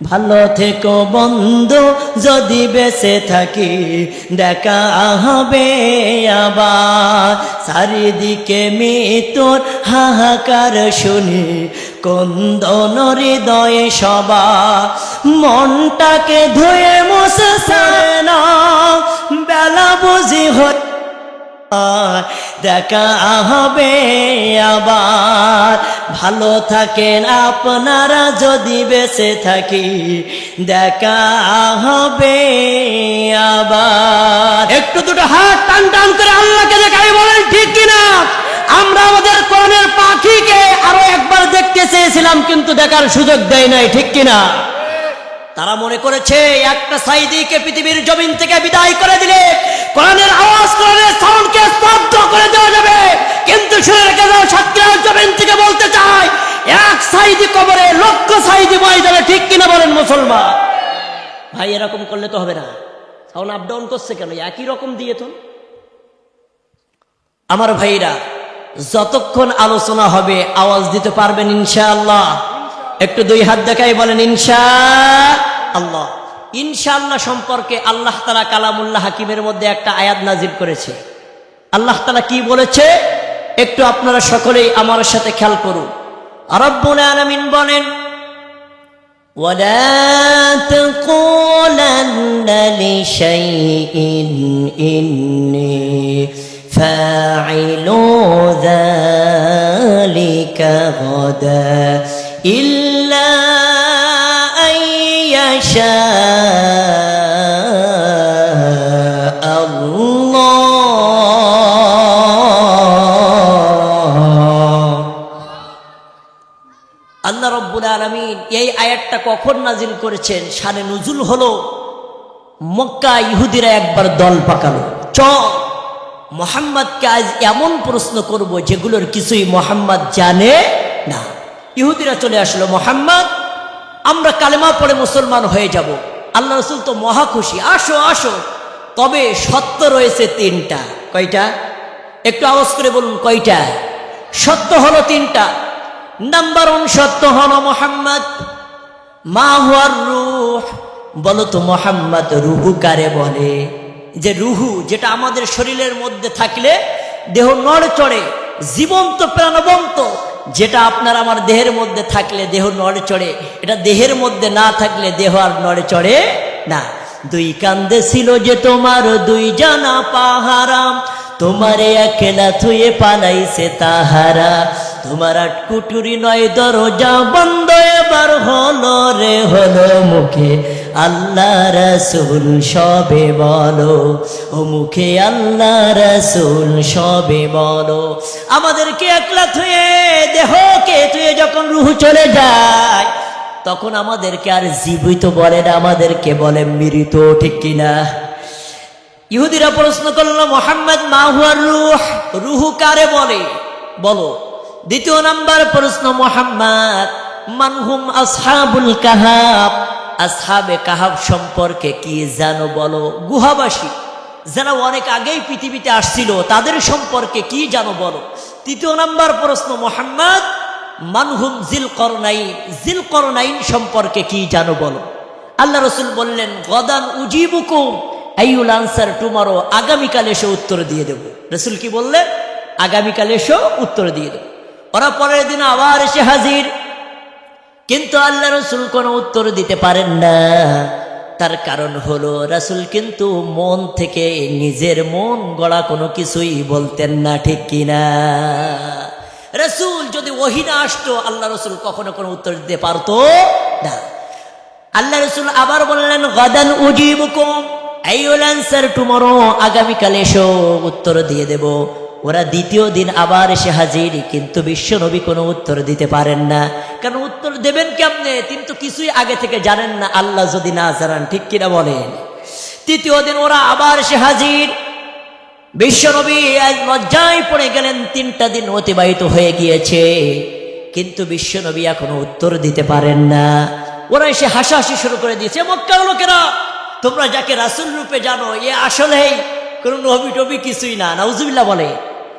ভালো থেকো বন্ধু, যদি বেঁচে থাকি, দেখা হবে আবার। চারিদিকে মৃত্যুর হাহাকার শুনি কন্দন হৃদয়ে সবা মনটাকে ধুয়ে মুছে সারে না বেলা বুঝি হয় দেখা হবে আবার। ভালো থাকেন আপনারা যদি বেঁচে থাকি, দেখা হবে আবার। একটু দুটো হাত টান টান করে আল্লাহকে দেখাই, বলেন ঠিক কিনা? আমরা আমাদের কোরআনের পাখিকে আরও একবার দেখতে চেয়েছিলাম, কিন্তু দেখার সুযোগ দেয় নাই, ঠিক কিনা? তারা মনে করেছে, একটা সাইদিকে পৃথিবীর জমিন থেকে বিদায় করে দিলে কোরআনের আওয়াজ, কোরআনের সাউন্ডকে স্তব্ধ করে দেওয়া যাবে। কিন্তু শুনে রেখে দাও সাতক্ষীরার জমিন থেকে বলতে চায়, এক সাইদি কবরে লক্ষ সাইদি ময়দানে ঠিক কিনা বলেন মুসলমান? ভাই, এরকম করলে তো হবে না। সাউন্ড আপ ডাউন করছে কেন? একই রকম দিয়ে তো। আমার ভাইরা, যতক্ষণ আলোচনা হবে, আওয়াজ দিতে পারবেন ইনশাআল্লাহ। একটু দুই হাত দেখাই বলেন, ইনশা আল্লাহ ইনশাআল্লাহ সম্পর্কে আল্লাহ তালা কালামুল্লাহ হাকিমের মধ্যে একটা আয়াত নাজিব করেছে আল্লাহ তালা কি বলেছে একটু আপনারা সকলেই আমার সাথে খেয়াল করুন রব্বুল আলামিন বলেন ولا تقولن لشيء إني فاعل ذلك غدا إلا أن يشاء الله আল্লাহ রব্বুল আলমিন এই আয়াতটা কখন নাজিল করেছেন শানে নজুল হলো মক্কা ইহুদিরা একবার দল পাকালো চ মোহাম্মদকে আজ এমন প্রশ্ন করব যেগুলোর কিছুই মোহাম্মদ জানে না ইহুদিরা চলে আসলো মোহাম্মদ আমরা কালেমা পড়ে মুসলমান হয়ে যাব। আল্লাহ রসুল তো মহা খুশি। আসো আসো। তবে সত্য রয়েছে তিনটা। কয়টা? একটু আওয়াজ করে বলুন, কয়টা? সত্য হলো তিনটা। নাম্বার ওয়ান, সত্য হল মোহাম্মদ। মা হুয়ার রুহ। বলো তো, মোহাম্মদ রুহু কারে বলে? যে রুহু, যেটা আমাদের শরীরের মধ্যে থাকলে দেহ নড় চড়ে, জীবন্ত প্রাণবন্ত যেটা আপনার আমার দেহের মধ্যে থাকলে দেহ নড়ে চড়ে, এটা দেহের মধ্যে না থাকলে দেহ আর নড়ে চড়ে না। দুই কান্দে ছিল যে তোমার দুই জানা পাহারাম তোমারে একলা থুয়ে পালাইছে তাহারা। তোমার কুটুরি নয় দরজা বন্ধ, এবার হলো রে হলো মুখে। আল্লাহ রসুল সবে বলো, ও মুখে আল্লাহ রসুল সবে বলো। আমাদেরকে একলা থুয়ে, দেহকে থুয়ে যখন রুহ চলে যায়, তখন আমাদেরকে আর জীবিত বলে না, আমাদেরকে বলে মৃত, ঠিক কিনা ইহুদিরা প্রশ্ন করল, মোহাম্মদ মাহুয়ার রুহ? রুহু কারে বলে? বলো। দ্বিতীয় নাম্বার প্রশ্ন, মোহাম্মদ মানহুম আসহাবুল কাহাব? আসহাবে কাহাব সম্পর্কে কি জানো বলো? গুহাবাসী যারা অনেক আগেই পৃথিবীতে আসছিল, তাদের সম্পর্কে কি জানো বলো? তৃতীয় নাম্বার প্রশ্ন, মোহাম্মদ, মানহুম জিল করনাইন জিল করনাইন সম্পর্কে কি জানো বলো? আল্লাহ রসুল বললেন, গদান উজিবুকুম আইউল আনসার টুমারো, আগামীকাল এসে উত্তর দিয়ে দেব। রসুল কি বললেন? আগামীকাল এসো উত্তর দিয়ে দেব। ওরা পরের দিন আবার এসে হাজির। কিন্তু আল্লাহ রসুল কোনো উত্তর দিতে পারেন না। তার কারণ হলো, রাসুল কিন্তু মন থেকে নিজের মন গড়া কোনো কিছুই বলতেন না, ঠিক কিনা রসুল যদি ওহিনা আসতো, আল্লাহ রসুল কখনো কোনো উত্তর দিতে পারতো না। আল্লাহ রসুল আবার বললেন, গদান উজিবুকুম। উইল অ্যান্সার টুমরো, আগামীকাল এসো, উত্তর দিয়ে দেব। ওরা দ্বিতীয় দিন আবার এসে হাজির, কিন্তু বিশ্ব নবী কোনো উত্তর দিতে পারেন না। কারণ উত্তর দেবেন কেমনে? তিনি তো কিছুই আগে থেকে জানেন না। আল্লাহ যদি না জানান, ঠিক কিনা বলেন? তৃতীয় দিন ওরা আবার এসে হাজির। বিশ্বনবী আজ লজ্জায় পড়ে গেলেন, তিনটা দিন অতিবাহিত হয়ে গিয়েছে। কিন্তু বিশ্বনবী এখনও উত্তর দিতে পারেন না। ওরা এসে হাসাহাসি শুরু করে দিয়েছে, মক্কার লোকেরা, তোমরা যাকে রাসুল রূপে জানো, এ আসলেই কোন নবী টবি কিছুই না। নাউজুবিল্লাহ বলে।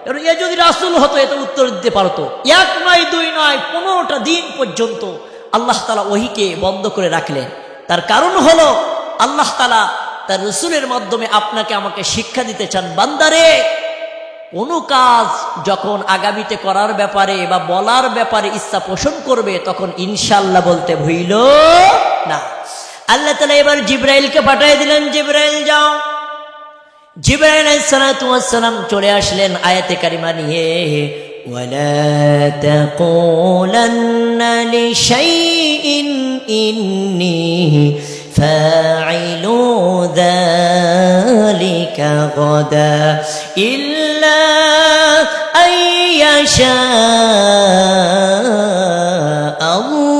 এ যদি রাসুল হতো, এত উত্তর দিতে পারতো। এক নয়, দুই নয়, পনেরোটা দিন পর্যন্ত আল্লাহ তালা ওহিকে বন্ধ করে রাখলেন। তার কারণ হলো, আল্লাহ তালা তার রসুলের মাধ্যমে আপনাকে আমাকে শিক্ষা দিতে চান, বান্দারে, কোনো কাজ যখন আগামীতে করার ব্যাপারে বা বলার ব্যাপারে ইচ্ছা পোষণ করবে, তখন ইনশাল্লাহ বলতে ভুইল না। আল্লাহ তালা এবার জিব্রাইলকে পাঠিয়ে দিলেন, জিব্রাইল, যাও। জিব্রাইল সালাম চলে আসলেন আয়াতে কারিমা নিয়ে ولا تقولن لشيء إني فاعل ذلك غدا إلا أن يشاء الله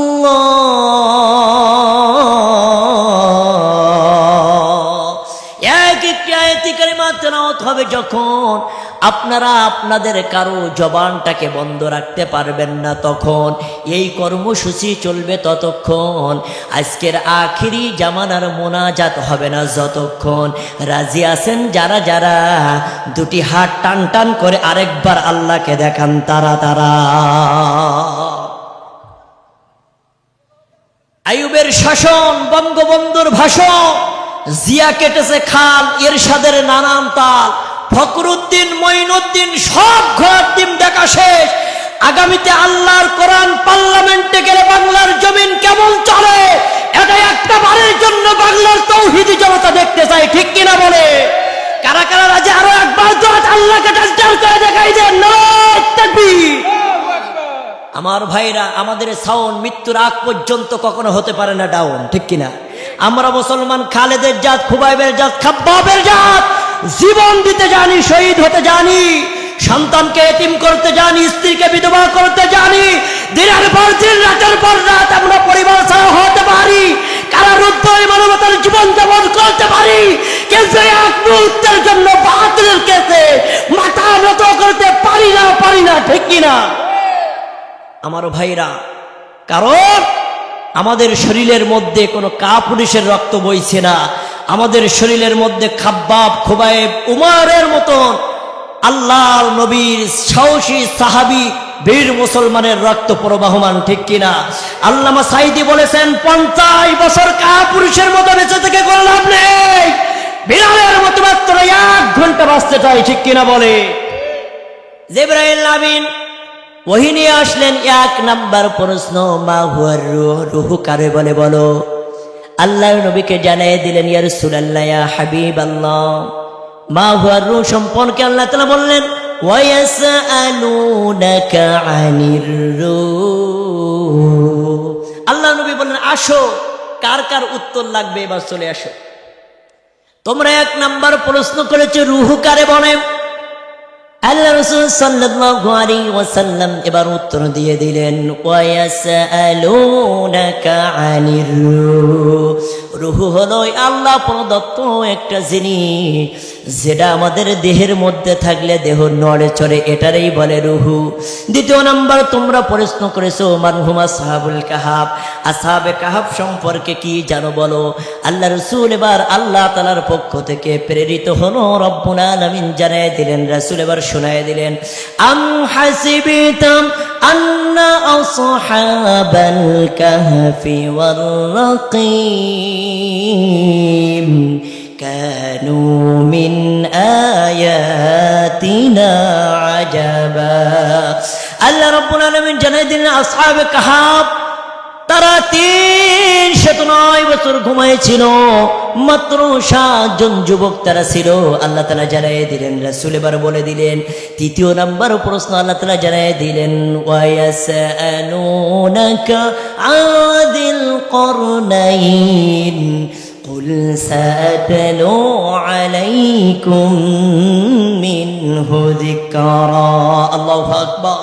হবে যখন আপনারা আপনাদের কারও জবানটাকে বন্ধ রাখতে পারবেন না তখন। এই কর্মসূচি চলবে ততক্ষণ। আজকের আখিরি জামানার মোনাজাত হবে না যতক্ষণ। রাজি আছেন যারা যারা, দুটি হাত টান টান করে আরেকবার আল্লাহকে দেখান তারা তারা। আয়ুবের শাসন, বঙ্গবন্ধুর ভাষণ, জিয়া কেটেছে খাল, এরশাদের নানান তাল ফকরুদ্দিন মঈনুদ্দিন সব ঘোরার দিন দেখা শেষ। আগামীতে আল্লাহর কোরআন পার্লামেন্টে গেলে বাংলার জমিন কেমন চলে? এটা একটা বারের জন্য বাংলার তৌহিদি জনতা দেখতে চাই ঠিক কিনা বলে? কারা কারা রাজে? আরও একবার তো আল্লাহকে টাস্টার করে দেখাই যে আমার ভাইরা, আমাদের সাউন্ড মৃত্যুর আগ পর্যন্ত কখনো হতে পারে না, ডাউন, ঠিক কিনা? আমরা মুসলমান খালেদের জাত, খুবাইবের জাত, খাব্বাবের জাত জীবন দিতে জানি, শহীদ হতে জানি, সন্তানকে এতিম করতে জানি, স্ত্রীকে বিধবা করতে জানি, দিনের পর দিন, রাতের পর রাত আমরা পরিবার ছাড়া হতে পারি জীবন করতে পারি জন্য কেসে করতে পারি না পারি না, ঠিক ভাইরা, কারণ আমাদের শরীরের মধ্যে কোনো কা পুলিশের রক্ত বইছে না আমাদের শরীরের মধ্যে খাব্বাব খোবায়েব উমারের মতন আল্লাহর নবীর সাহসী সাহাবি বীর মুসলমানের রক্ত প্রবাহমান, ঠিক কিনা? আল্লামা সাইদি বলেছেন, পঞ্চাশ বছর কা পুরুষের মতো বেঁচে থেকে কোনো লাভ নেই। বিড়ালের মতো মাত্র এক ঘণ্টা বাঁচতে চাই, ঠিক কিনা বলে? জেব্রাইল আমিন ওহি নিয়ে আসলেন, এক নাম্বার প্রশ্ন, মা হুয়ার রুহু কারে বলে বলো? আল্লাহ নবীকে জানাই দিলেন ইয়ার সুলাল্লাহ ইয়া হাবিব আল্লাহ মা হুয়ার রুহ সম্পর্কে আল্লাহ তালা বললেন আল্লাহ নবী বললেন, আসো, কার কার উত্তর লাগবে, এবার চলে আসো। তোমরা এক নাম্বার প্রশ্ন করেছ, রুহু কারে বলে আল্লাহ রসুল সাল্লাল্লাহু আলাইহি ওয়াসাল্লাম এবার উত্তর দিয়ে দিলেন ওয়ায়াসআলুনাকা আনির রূহ হলো আল্লাহ প্রদত্ত একটা জিনিস যেটা আমাদের দেহের মধ্যে থাকলে দেহ নড়ে চড়ে, এটারই বলে রুহু। দ্বিতীয় নাম্বার, তোমরা প্রশ্ন করেছ মানহুমা সাহাবুল কাহাব, আসাবে কাহাব সম্পর্কে কি জানো বলো? আল্লাহ রসুল এবার আল্লাহ তালার পক্ষ থেকে প্রেরিত হলো, রব্বুল আলামিন জানাই দিলেন, রাসূল এবার শোনায় দিলেন, আম হাসিবিতাম আন্না আসহাবাল কাহফি ওয়ার রাকিম كانوا من آياتنا عجبا আল্লাহ রব্বুল আলামিন জানাই দিলেন আসহাবে কাহাব তারা তিন শত নয় বছর ঘুমাইছিল মাত্র সাতজন যুবক তারা ছিল আল্লাহ তালা জানাই দিলেন রাসুল এবার বলে দিলেন তৃতীয় নাম্বার প্রশ্ন আল্লাহ তালা জানাই দিলেন ওয়ায়াসআলুনাকা আদিল করনাইন قل سأتلو عليكم منه ذكرا الله أكبر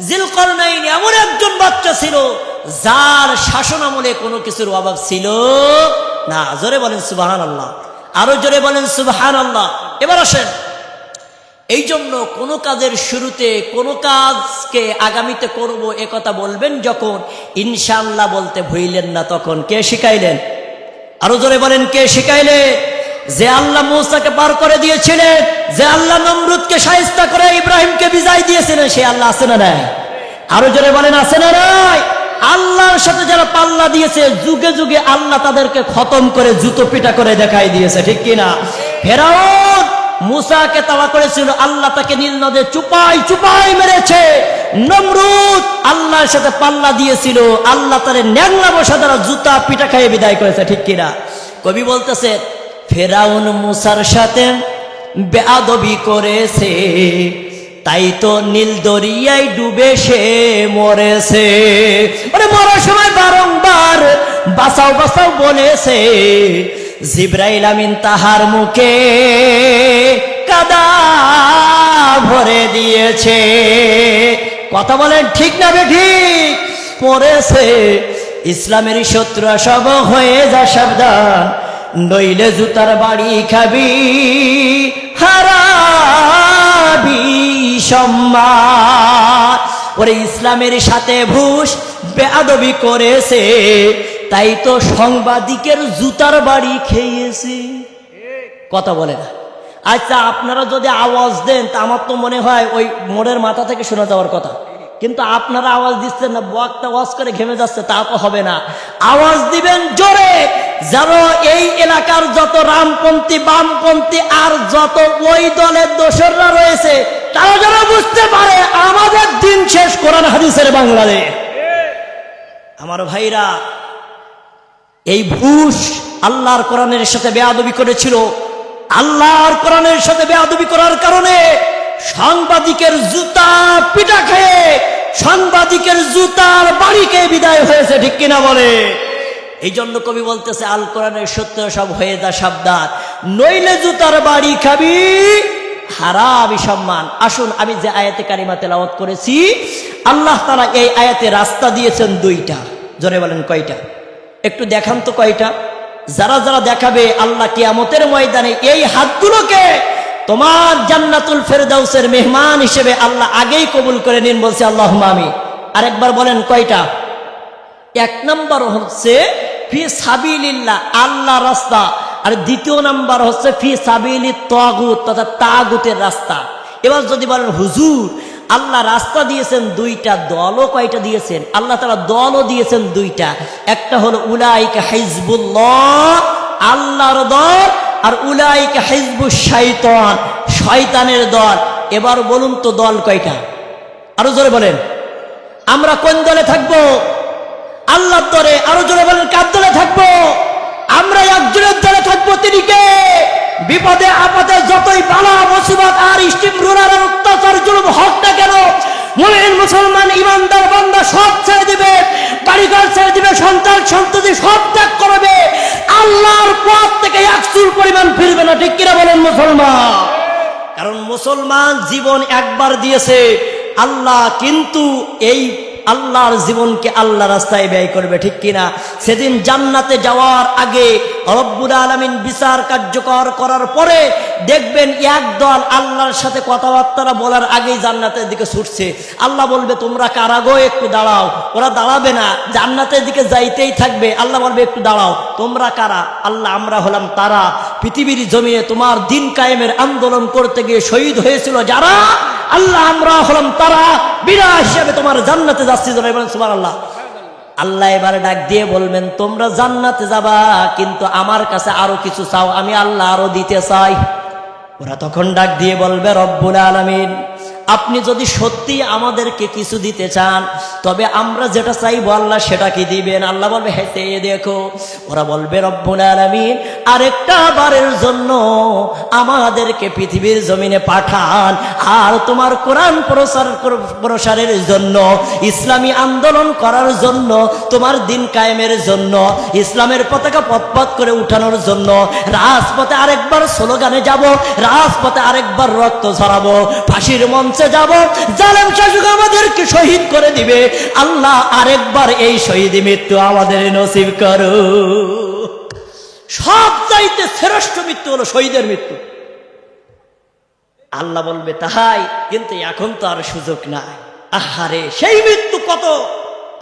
জিল করনাইন এমন একজন বাচ্চা ছিল যার শাসন আমলে কোনো কিছুর অভাব ছিল না। জোরে বলেন সুবাহান আল্লাহ আরও জোরে বলেন সুবাহান আল্লাহ এবার আসেন। এই জন্য কোনো কাজের শুরুতে কোনো কাজকে আগামীতে করব এ কথা বলবেন যখন ইনশাল্লাহ বলতে ভুইলেন না, তখন কে শিখাইলেন? আরও জোরে বলেন কে শিখাইলে যে আল্লাহ মৌসাকে পার করে দিয়েছিলেন, যে আল্লাহ নমরুদকে সাহিস্তা করে ইব্রাহিমকে বিজয় দিয়েছিলেন, সে আল্লাহ আছে না নাই? আরও জোরে বলেন, আছে না নাই? আল্লাহর সাথে যারা পাল্লা দিয়েছে, যুগে যুগে আল্লাহ তাদেরকে খতম করে জুতো পিটা করে দেখাই দিয়েছে, ঠিক কিনা? ফেরাউন মুসাকে তাওয়া করেছিল, আল্লাহ তাকে নীল নদে চুপাই চুপাই মেরেছে। নমরুদ আল্লাহর সাথে পাল্লা দিয়েছিল, আল্লাহ তারে ন্যাংলা বসা দ্বারা জুতা পিটা খাইয়ে বিদায় করেছে, ঠিক কিনা? কবি বলতেছে, ফেরাউন মুসার সাথে বেআদবি করেছে। তাই তো নীল দরিয়ায় ডুবে সে মরেছে। মানে মরার সময় বারংবার বাঁচাও বাঁচাও বলেছে। জিব্রাইল আমিন তাহার মুখে কাদা ভরে দিয়েছে। কথা বলেন ঠিক না বে ঠিক? পড়েছে ইসলামের শত্রু সব হয়ে যা সাবধান। নইলে জুতার বাড়ি খাবি। হারাবি সম্মান। ওরে ইসলামের সাথে ভুষ বেআদবি করেছে, তাই তো সাংবাদিকের জুতার বাড়ি খেয়েছে। কথা বলে না। আচ্ছা আপনারা যদি আওয়াজ দেন, তা আমার তো মনে হয় ওই মোড়ের মাথা থেকে শোনা যাওয়ার কথা। কিন্তু আপনারা আওয়াজ দিচ্ছেন না, বক্তা ওয়াজ করে ঘেমে যাচ্ছে, তা তো হবে না। আওয়াজ দিবেন জোরে, যেন এই এলাকার যত রামপন্থী, বামপন্থী আর যত ওই দলের দোসররা রয়েছে তারা যেন বুঝতে পারে, আমাদের দিন শেষ কোরআন হাদিসের বাংলাদেশ। আমার ভাইরা, এই ভুষ আল্লাহর কোরআনের সাথে বেয়াদবি করেছিল। আল্লাহর কোরআনের সাথে বেয়াদবি করার কারণে সাংবাদিকের জুতা পিটা খেয়ে সাংবাদিকের জুতার বাড়িকে বিদায় হয়েছে, ঠিক কিনা বলে? এই জন্য কবি বলতেছে, আল কোরআনের সত্য সব হয়ে যা সাবধান। নইলে জুতার বাড়ি খাবি হারাবি সম্মান। আসুন, আমি যে আয়াতে কারিমা তেলাওয়াত করেছি, আল্লাহ তারা এই আয়াতে রাস্তা দিয়েছেন দুইটা। জোরে বলেন, কয়টা? একটু দেখান তো কয়টা। যারা যারা দেখাবে, আল্লাহ কিয়ামতের ময়দানে এই হাতগুলোকে তোমার জান্নাতুল ফেরদাউসের মেহমান হিসেবে আল্লাহ আগেই কবুল করে নিন, বলছে আল্লাহ আমি আরেকবার বলেন, কয়টা? এক নম্বর হচ্ছে, ফি সাবিলিল্লাহ, আল্লাহ রাস্তা আর দ্বিতীয় নাম্বার হচ্ছে ফি সাবিলি তাগুত, তথা তাগুতের রাস্তা। এবার যদি বলেন, হুজুর, আল্লাহ রাস্তা দিয়েছেন দুইটা, দলও কয়টা দিয়েছেন? আল্লাহ তারা দলও দিয়েছেন দুইটা। একটা হলো, উলাইকা হিজবুল্লাহ, আল্লাহর দল, আর উলাইকা হিজবুস শয়তান শয়তানের দল। এবার বলুন তো, দল কয়টা? আরও জোরে বলেন। আমরা কোন দলে থাকব? আল্লাহর দলে। আরও জোরে বলেন, কার দলে থাকব? আমরা একজনের দলে থাকব তিনি কে? বিপদে আপদে যতই বালা, মুসিবত আর স্টিম রুলার আর অত্যাচার, জুলুম হোক না কেন, মুমিন, মুসলমান, ইমানদার বান্দা সব ছেড়ে দিবে বাড়িঘর ছেড়ে দিবে, সন্তান, সন্ততি সব ত্যাগ করবে। আল্লাহর পথ থেকে এক চুল পরিমাণ ফিরবে না, ঠিক কিনা বলেন মুসলমান? কারণ মুসলমান জীবন একবার দিয়েছে, আল্লাহ কিন্তু এই আল্লাহর জীবনকে আল্লাহ রাস্তায় ব্যয় করবে ঠিক কিনা? সেদিন জান্নাতে যাওয়ার আগে রব্বুল আলমিন বিচার কার্যকর করার পরে দেখবেন এক দল আল্লাহর সাথে কথাবার্তা বলার আগেই জান্নাতের দিকে ছুটছে। আল্লাহ বলবে, তোমরা কারাগো একটু দাঁড়াও। ওরা দাঁড়াবে না। জান্নাতের দিকে যাইতেই থাকবে। আল্লাহ বলবে, একটু দাঁড়াও। তোমরা কারা? আল্লাহ, আমরা হলাম তারা। পৃথিবীর জমিয়ে তোমার দিন কায়েমের আন্দোলন করতে গিয়ে শহীদ হয়েছিল যারা? আল্লাহ, আমরা হলাম তারা। বিনা হিসাবে তোমার জান্নাতে যাচ্ছি সুমান আল্লাহ আল্লাহ এবার ডাক দিয়ে বলবেন, তোমরা জান্নাতে যাবা, কিন্তু আমার কাছে আরও কিছু চাও, আমি আল্লাহ আরও দিতে চাই। ওরা তখন ডাক দিয়ে বলবে, রব্বুল আলমিন আপনি যদি সত্যি আমাদেরকে কিছু দিতে চান, তবে আমরা যেটা চাইব আল্লাহ সেটা কি দিবেন? আল্লাহ বলবে হেঁটে দেখো। ওরা বলবে, রব্বুল আলমিন, আরেকটা বারের জন্য আমাদেরকে পৃথিবীর জমিনে পাঠান। আর তোমার কোরআন প্রসার প্রসারের জন্য, ইসলামী আন্দোলন করার জন্য, তোমার দিন কায়েমের জন্য, ইসলামের পতাকা পথপথ করে উঠানোর জন্য, রাজপথে আরেকবার স্লোগানে যাব, রাজপথে আরেকবার রক্ত ঝরাবো, ফাঁসির মঞ্চে যাব, জালেম শাসক আমাদেরকে শহীদ করে দিবে। আল্লাহ আরেকবার এই শহীদ মৃত্যু আমাদের নসিব করো। সব চাইতে শ্রেষ্ঠ মৃত্যু হলো শহীদের মৃত্যু। আল্লাহ বলবে, তাহাই, কিন্তু এখন তো আর সুযোগ নাই। আহারে, সেই মৃত্যু কত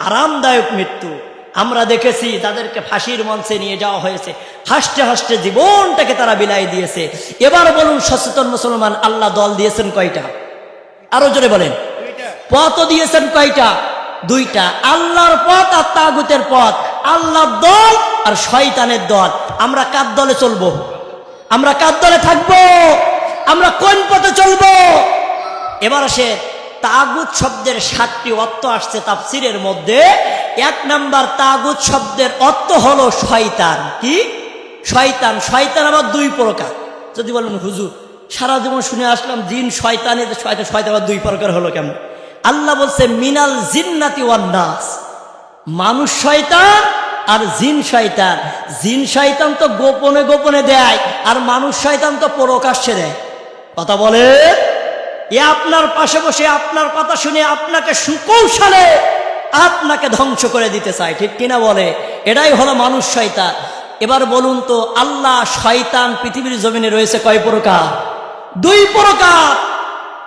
আরামদায়ক মৃত্যু। আমরা দেখেছি তাদেরকে ফাঁসির মঞ্চে নিয়ে যাওয়া হয়েছে, হাসতে হাসতে জীবনটাকে তারা বিলাই দিয়েছে। এবার বলুন, সচেতন মুসলমান, আল্লাহ দল দিয়েছেন কয়টা? আরও জোরে বলেন। পথ দিয়েছেন কয়টা? দুইটা। আল্লাহর পথ আর তাগুতের পথ। আল্লাহর দল আর শয়তানের দল। আমরা কার দলে চলবো? আমরা কার দলে থাকব? আমরা কোন পথে চলবো? এবার আসে তাগুত শব্দের সাতটি অর্থ আসছে তাফসিরের মধ্যে। এক নাম্বার তাগুত শব্দের অর্থ হলো শয়তান। কি? শয়তান। শয়তান আবার দুই প্রকার। যদি বলেন হুজুর। সারা জীবন শুনে আসলাম, জিন শয়তানে শয়তান শয়তান দুই প্রকার হলো কেমন? আল্লাহ বলছে, মিনাল জিন্নাতি ওয়ান নাস। মানুষ শয়তান আর জিন শয়তান। জিন শয়তান তো গোপনে গোপনে দেয়, আর মানুষ শয়তান তো প্রকাশ্যে দেয়। কথা বলে? এ আপনার পাশে বসে আপনার কথা শুনে আপনাকে সুকৌশলে আপনাকে ধ্বংস করে দিতে চায়, ঠিক কিনা বলে? এটাই হলো মানুষ শয়তান। এবার বলুন তো, আল্লাহ শয়তান পৃথিবীর জমিনে রয়েছে কয় প্রকার? দুই প্রকার।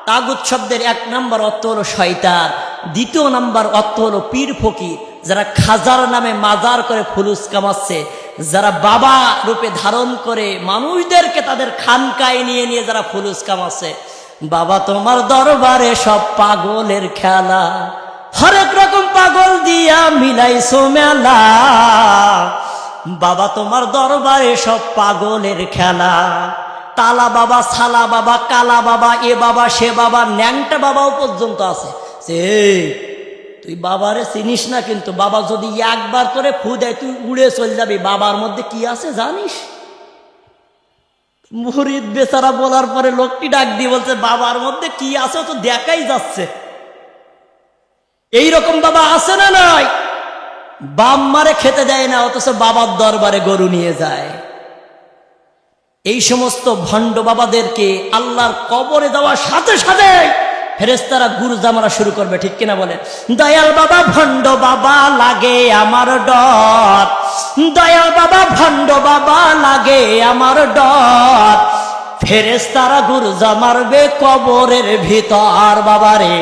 তাগুত শব্দের এক নাম্বার অর্থ হলো শয়তান, দ্বিতীয় নাম্বার অর্থ হলো পীর ফকির, যারা খাজার নামে মাজার করে ফুলুস কামাচ্ছে, যারা বাবা রূপে ধারণ করে মানুষদেরকে তাদের খানকায় নিয়ে নিয়ে যারা ফুলুস কামাচ্ছে। বাবা তোমার দরবারে সব পাগলের খেলা, হরেক রকম পাগল দিয়া মিলাইছো মেলা। বাবা তোমার দরবারে সব পাগলের খেলা তালা বাবা, সালা বাবা, কালা বাবা, এ বাবা, সে বাবা, ন্যাংটা বাবাও পর্যন্ত আছে। সে তুই বাবারে চিনিস না কিন্তু, বাবা যদি একবার করে ফু দেয়, তুই উড়ে চলে যাবি। বাবার মধ্যে কি আছে জানিস? মুরিদ বেচারা বলার পরে লোকটি ডাক দিয়ে বলছে, বাবার মধ্যে কি আছে তো দেখাই যাচ্ছে। এই রকম বাবা আছে না নাই? বাম মারে খেতে দেয় না, অথচ বাবার দরবারে গরু নিয়ে যায়। এই সমস্ত ভণ্ড বাবাদেরকে আল্লাহর কবরে দেওয়ার সাথে সাথে ফেরেস্তারা গুরু জামারা শুরু করবে, ঠিক কিনা বলে দয়াল বাবা, ভণ্ড বাবা লাগে আমার ডর। দয়াল বাবা, ভণ্ড বাবা লাগে আমার ডর। ফেরেস্তারা গুরু জামারবে কবরের ভিতর, বাবারে।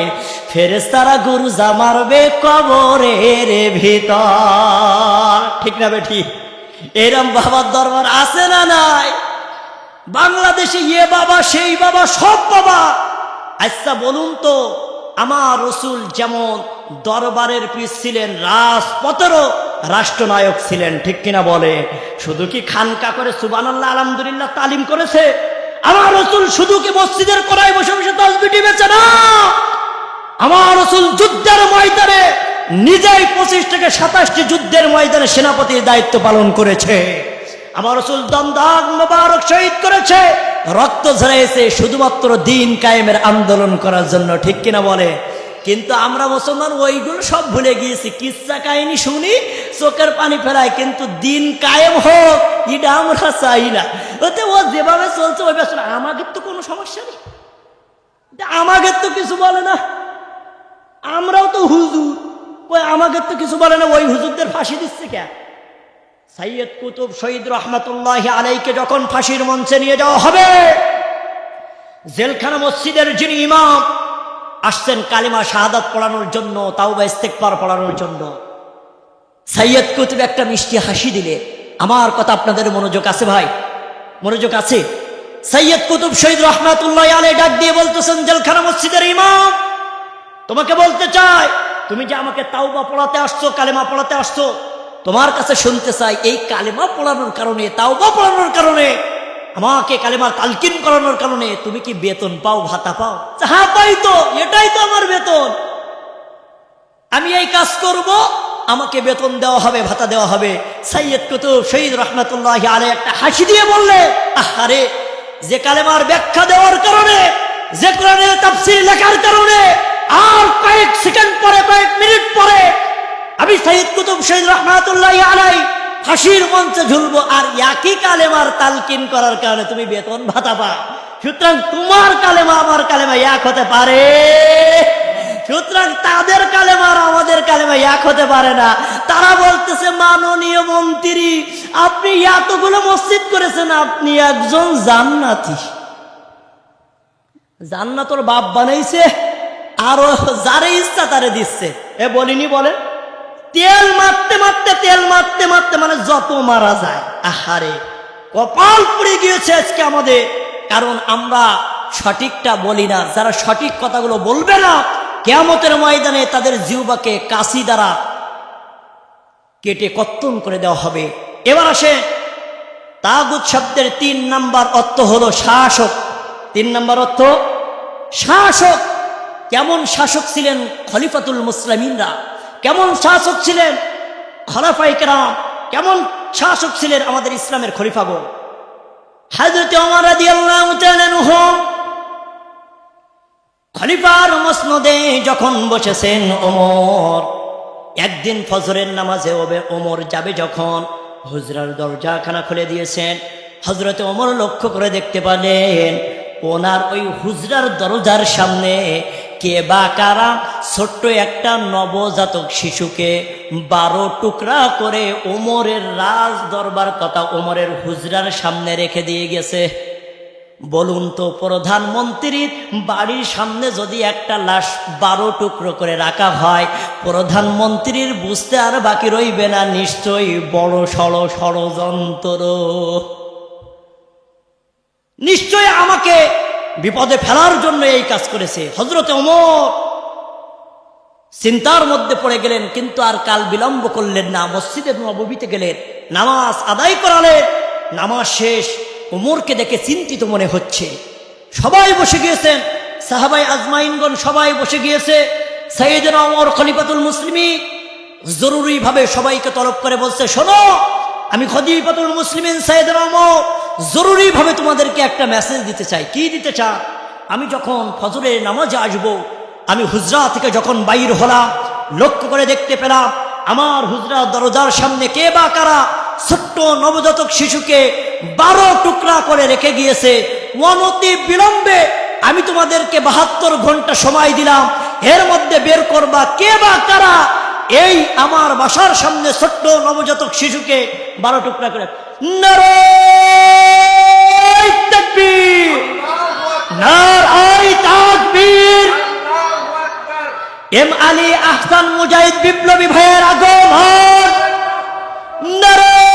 ফেরেস্তারা গুরু জামারবে কবরের ভিতর। ঠিক না বেঠি? এরম বাবার দরবার আছে না নাই? বাংলাদেশে ইয়ে বাবা, সেই বাবা, সব বাবা। আচ্ছা বলুন তো, আমার রসুল যেমন দরবারের পিস ছিলেন, রাজপথেরও রাষ্ট্রনায়ক ছিলেন, ঠিক কিনা বলে? শুধু কি খানকা করে সুবানাল্লাহ আলহামদুলিল্লাহ তালিম করেছে? আমার রসুল শুধু কি মসজিদের করায় বসে বসে তসবি টিপেছে না? আমার রসুল যুদ্ধের ময়দানে নিজেই পঁচিশ থেকে সাতাশটি যুদ্ধের ময়দানে সেনাপতির দায়িত্ব পালন করেছে। আমার রসুল দমদাগ মোবারক শহীদ করেছে। রক্ত ঝরাইছে শুধুমাত্র দিন কায়েমের আন্দোলন করার জন্য, ঠিক কিনা বলে? কিন্তু আমরা মুসলমান ওইগুলো সব ভুলে গিয়েছি। কিচ্ছা কাহিনী শুনি, চোখের পানি ফেরায় কিন্তু দিন কায়েম হোক, এটা আমরা চাই না। ওতে ও যেভাবে চলছে, ওই বেশ আমাদের তো কোনো সমস্যা নেই। আমাদের তো কিছু বলে না। আমরাও তো হুজুর। ওই আমাদের তো কিছু বলে না, ওই হুজুরদের ফাঁসি দিচ্ছে কে? সাইয়দ কুতুব শহীদ রহমতুল্লাহ আলাইকে যখন ফাঁসির মঞ্চে নিয়ে যাওয়া হবে, জেলখানা মসজিদের যিনি ইমাম, আসছেন কালিমা শাহাদাত পড়ানোর জন্য তাও বা ইস্তেকবার পড়ানোর জন্য। সাইয়দ কুতুব একটা মিষ্টি হাসি দিলে। আমার কথা আপনাদের মনোযোগ আছে ভাই? মনোযোগ আছে? সৈয়দ কুতুব শহীদ রহমাতুল্লাহ আলাই ডাক দিয়ে বলতেছেন, জেলখানা মসজিদের ইমাম, তোমাকে বলতে চাই, তুমি যে আমাকে তাওবা পড়াতে আসছো, কালেমা পড়াতে আসছো তোমার কাছে শুনতে চাই, এই কালেমা পড়ানোর কারণে, তাওবা পড়ানোর কারণে, আমাকে কালেমার তালকিন করানোর কারণে, তুমি কি বেতন পাও, ভাতা পাও? হ্যাঁ পাই তো, এটাই তো আমার বেতন। আমি এই কাজ করব, আমাকে বেতন দেওয়া হবে, ভাতা দেওয়া হবে। সৈয়দ কুতুব শহীদ রহমতুল্লাহ আলে একটা হাসি দিয়ে বললে আহারে যে কালেমার ব্যাখ্যা দেওয়ার কারণে, যে কোরআনের তাফসীর লেখার কারণে, আর কয়েক সেকেন্ড পরে, কয়েক মিনিট পরে আমি সৈয়দ কুতুব শহীদ রহমাতুল্লাহ আলাই হাসির মঞ্চে ঝুলবো আর একই কালেমার তালকিন করার কারণে তুমি বেতন ভাতা পা সুতরাং তোমার কালেমা আমার কালেমা এক হতে পারে। সুতরাং তাদের কালেমা আর আমাদের কালেমা এক হতে পারে না। তারা বলতেছে, মাননীয় মন্ত্রী, আপনি এতগুলো মসজিদ করেছেন, আপনি একজন জান্নাতি। জান্নাতর বাপ বানাইছে, আরও যারে ইচ্ছা তারে দিচ্ছে। এ বলিনি বলে তেল মারতে মারতে, তেল মারতে মারতে মানে যত মারা যায়, আহারে, কপাল পড়ে গিয়েছে আজকে আমাদের। কারণ আমরা সঠিকটা বলি না, যারা সঠিক কথাগুলো বলবে না, কেয়ামতের ময়দানে তাদের জিউবাকে কাশি দ্বারা কেটে কত্তন করে দেওয়া হবে। এবার আসে তাগুত শব্দের তিন নাম্বার অর্থ হলো শাসক। তিন নাম্বার অর্থ, শাসক। কেমন শাসক ছিলেন খলিফাতুল মুসলিমিনরা? কেমন শাসক ছিলেন খলাফাই কেরাম? কেমন শাসক ছিলেন আমাদের ইসলামের খলিফাগণ হাজরতে রাদিয়াল্লাহু তাআলা আনহু খলিফার মসনদে যখন বসেছেন ওমর, একদিন ফজরের নামাজে ওবে ওমর যাবে যখন হুজরার দরজাখানা খুলে দিয়েছেন। হজরতে ওমর লক্ষ্য করে দেখতে পেলেন, ওনার ওই হুজরার দরজার সামনে কে বা কারা? ছোট্ট একটা নবজাতক শিশুকে বারো টুকরা করে ওমরের রাজ দরবার কথা ওমরের হুজরার সামনে রেখে দিয়ে গেছে। বলুন তো, প্রধানমন্ত্রীর বাড়ির সামনে যদি একটা লাশ বারো টুকরো করে রাখা হয়, প্রধানমন্ত্রীর বুঝতে আর বাকি রইবে না, নিশ্চয়ই বড় সড় ষড়যন্ত্র। নিশ্চয় আমাকে বিপদে ফেলার জন্য এই কাজ করেছে। হজরতে অমর চিন্তার মধ্যে পড়ে গেলেন, কিন্তু আর কাল বিলম্ব করলেন না। মসজিদের নবীতে গেলেন, নামাজ আদায় করালেন, নামাজ শেষ। উমরকে দেখে চিন্তিত মনে হচ্ছে। সবাই বসে গিয়েছেন সাহাবাই আজমাইনগণ সবাই বসে গিয়েছে। সৈয়দনা অমর খলিফাতুল মুসলিমি জরুরিভাবে সবাইকে তলব করে বলছে, শোনো, আমি খলিফাতুল মুসলিমিন সৈয়দনা অমর জরুরিভাবে তোমাদেরকে একটা মেসেজ দিতে চাই। কি দিতে চা আমি যখন ফজরের নামাজে আসব, আমি হুজরা থেকে যখন বাইর হলাম, লক্ষ্য করে দেখতে পেলাম, আমার হুজরা দরজার সামনে কে বা কারা ছোট্ট নবজাতক শিশুকে বারো টুকরা করে রেখে গিয়েছে। অনতি বিলম্বে আমি তোমাদেরকে বাহাত্তর ঘণ্টা সময় দিলাম। এর মধ্যে বের করবা কে বা কারা? এই আমার বাসার সামনে ছোট্ট নবজাতক শিশুকে বারো টুকরা করে এম আলী আহসান মুজাহিদ বিপ্লবী ভাইয়ের আগমন। নারায়